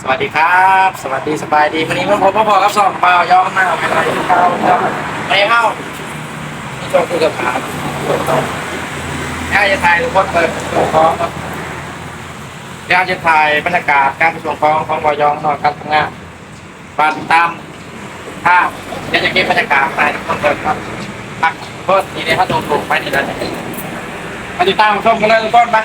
สวัสดีครับ สวัสดีสบายดีวันนี้ผมพ่อพ่อกับสองเปล่าย่องหน้าไปเลยข้าย่องไปเข้าที่ชมคุยกับขาแค่จะถ่ายทุกคนเปิดตัวคองครับแค่จะถ่ายบรรยากาศการประชุมคองของวอยองนอนการทำงานบานตามภาพเยวจะเก็บบรรยากาศในทุกคนเปิดครับพักเพิ่มทีนี้ถ้าโดนถูกไปนี่เลยมาติดตามชมกันเลยทุกคนไป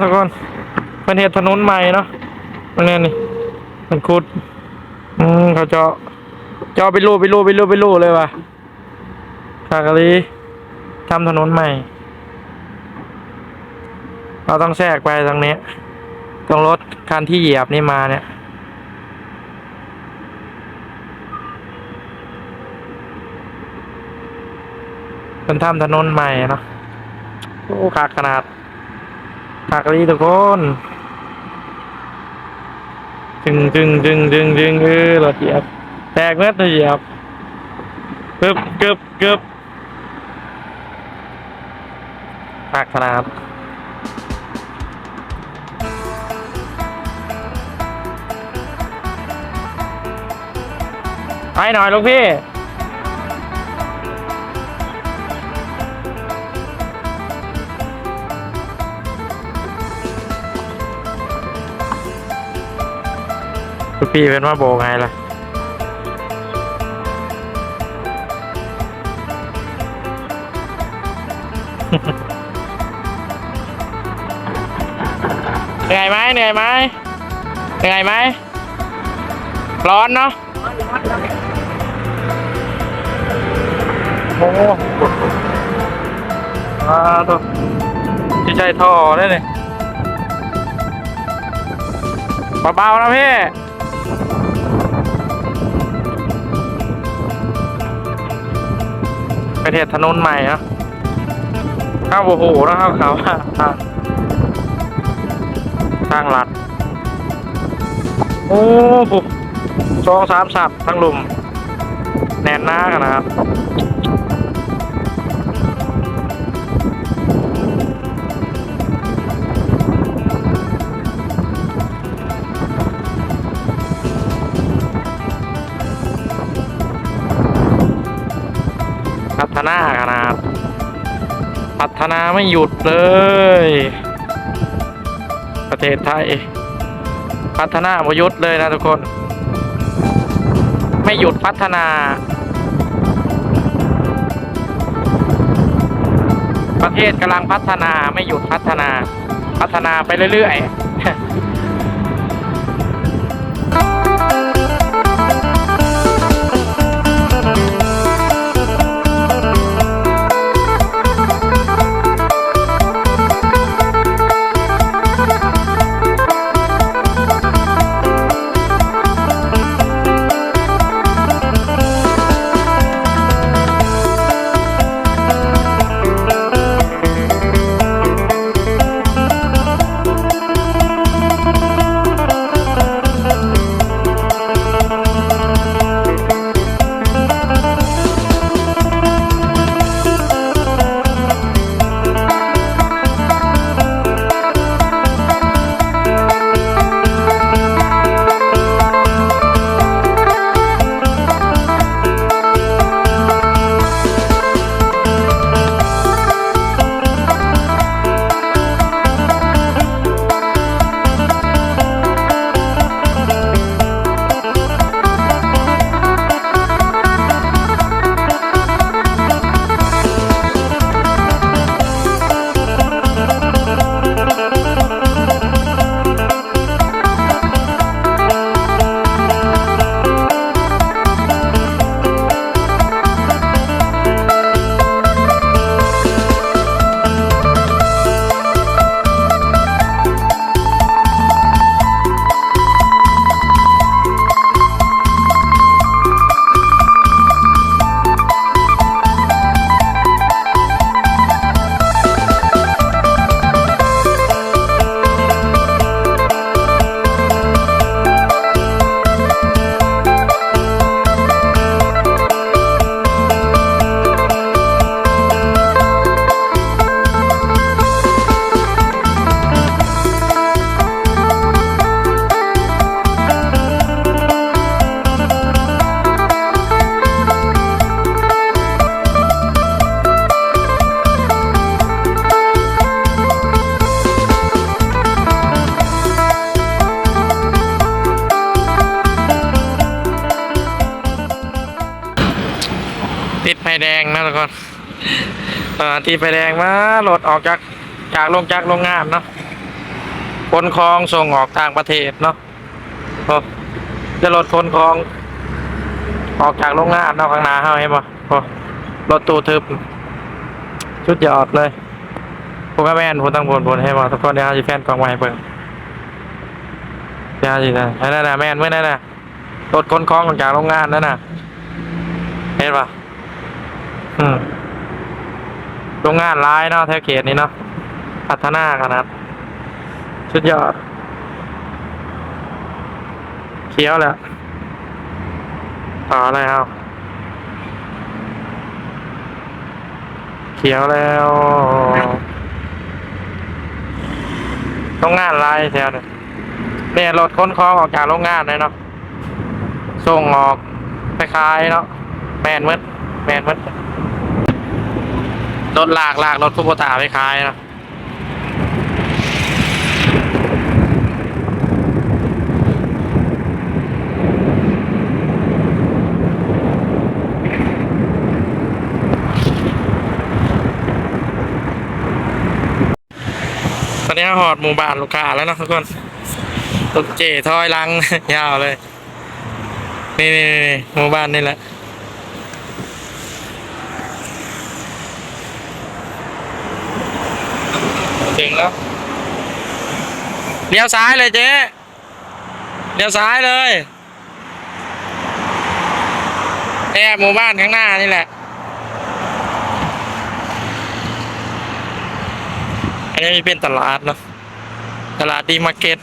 ทุกคนเป็นเหตุถนนใหม่เนาะตรงนี้นี่มันขุด อืมเขาเจาะเจาะไปรูไปรูไปรูไปรูเลยว่ะคากะลีทำถนนใหม่ เราต้องแทรกไปทางนี้ตรงรถคันที่เหยียบนี่มาเนี่ยเป็นทำถนนใหม่เนาะโอ้ขากขนาด ฝากดีทุกคนดึงดึงดึงดึงดึงเออรถเหยียบแตกเม็ดเลยเหยียบกึบกึบกึบฝากขนาดไปหน่อยลูกพี่ ลูกพี่เป็นว่าโบไงล่ะเหนื่อยไหมเหนื่อยไหมเหนื่อยไหมร้อนเนาะโอ้โหอ่าตัวที่ใจท่อได้เนี่ยเบาๆนะพี่ ประเทศถนนใหม่เนาะข้าวโอ้โหนะครับเขาว่าทางทางลัด โอ้โหสองสามสับทั้งลุม แน่นหน้ากันนะครับ ฒนาขนาด พัฒนาไม่หยุดเลย ประเทศไทย พัฒนาไม่หยุดเลยนะทุกคน ไม่หยุดพัฒนา ประเทศกำลังพัฒนาไม่หยุดพัฒนา พัฒนาไปเรื่อยๆ ไฟแดงนะทุกคนเอ่อที่ไฟแดงมาหลดออกจากจากลงจากโรงงานเนาะขนของส่งออกต่างประเทศเนาะจะรถขนของ ออกจากโรงงานเนาะข้างหน้าเฮาเห็นบ่โอ้รถตู้ทึบชุดยอดเลยพวกแม่นพูตั้งพูดพูดให้บ่ทุกคนเดี๋ยวเฮาสิแฟนกองไว้ให้เบิ่งเดี๋ยวเฮาสินะนั่นน่ะแม่นเมื่อนั่นน่ะรถขนของออกจากโรงงานนั่นน่ะเห็นป่ะ อืมโรงงานร้ายเนาะแถวเขตนี้เนาะพัฒนาขนาดสุดยอดเขียวแหละต่ออะไรเอาเขียวแล้วโรงงานร้ายแถวเนี่ยเนี่ยรถค้นคลองออกจากโรงงานเลยเนาะส่งออกไปขายเนาะแมนมืดแมนมืด รถลากลากรถคุโบตาไปขายนะตอนนี้หอดหมู่บ้านลูกค้าแล้วนะทุกคนรถเจทอยลัง ยาวเลย นี่นี่หมู่บ้านนี่แหละ ถึงแล้วเลี้ยวซ้ายเลยเจ๊เลี้ยวซ้ายเลยเนี่ยหมู่บ้านข้างหน้านี่แหละ อันนี้เป็นตลาดเนาะตลาดดีมาร์เก็ต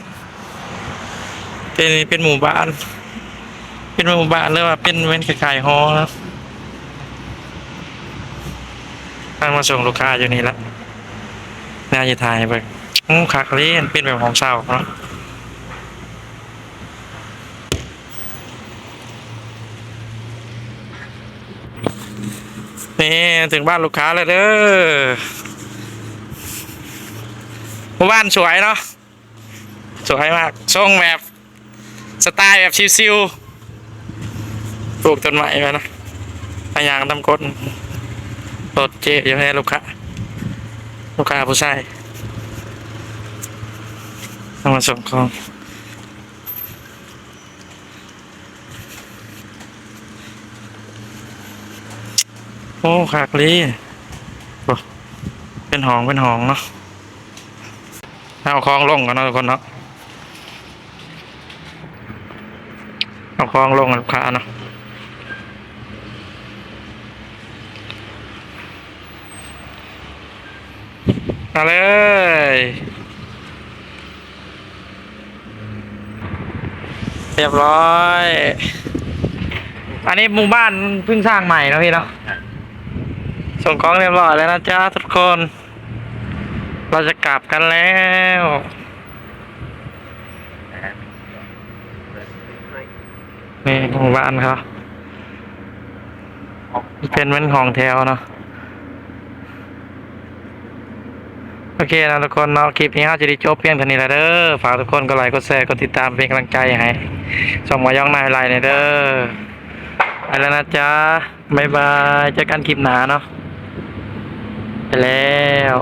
เป็นเป็นหมู่บ้าน เป็นหมู่บ้านหรือว่าเป็นเว้นขายฮอนะทางมาส่งลูกค้าอยู่นี่แหละ น่าจะถ่ายไปอู้คักเล่นเป็นแบบของเศร้าเนาะนี่ถึงบ้านลูกค้าแล้วเด้อหมู่บ้านสวยเนาะสวยมากทรงแบบสไตล์แบบชิวๆปลูกต้นไม้ไว้นะพยางทำกดรถเจ๊อยู่ให้ลูกค้า ลูกค้าผู้ชายเอามาส่งของโอ้ขากลีโอ้เป็นหองเป็นหองเนาะเอาคลองลงกันนะทุกคนเนาะเอาคลองลงกับลูกค้าเนาะ มาเลย เรียบร้อย อันนี้หมู่บ้านเพิ่งสร้างใหม่นะพี่เนาะส่งของเรียบร้อยแล้วนะจ๊ะทุกคน เราจะกลับกันแล้วนี่หมู่บ้านครับเป็นเหมือนของแถวเนาะ โอ เคนะทุกคนเนาะคลิปนี้เราจะได้จบเพียงเท่านี้แหละเด้อฝากทุกคนก็ไลค์กดแชร์กดติดตามเป็นกำลังใจให้สมาย่องนายไลน์หน่ยเด้อไปแล้วนะจ๊ะบ๊ายบายเจอกันคลิปหนาเนาะไปแล้ว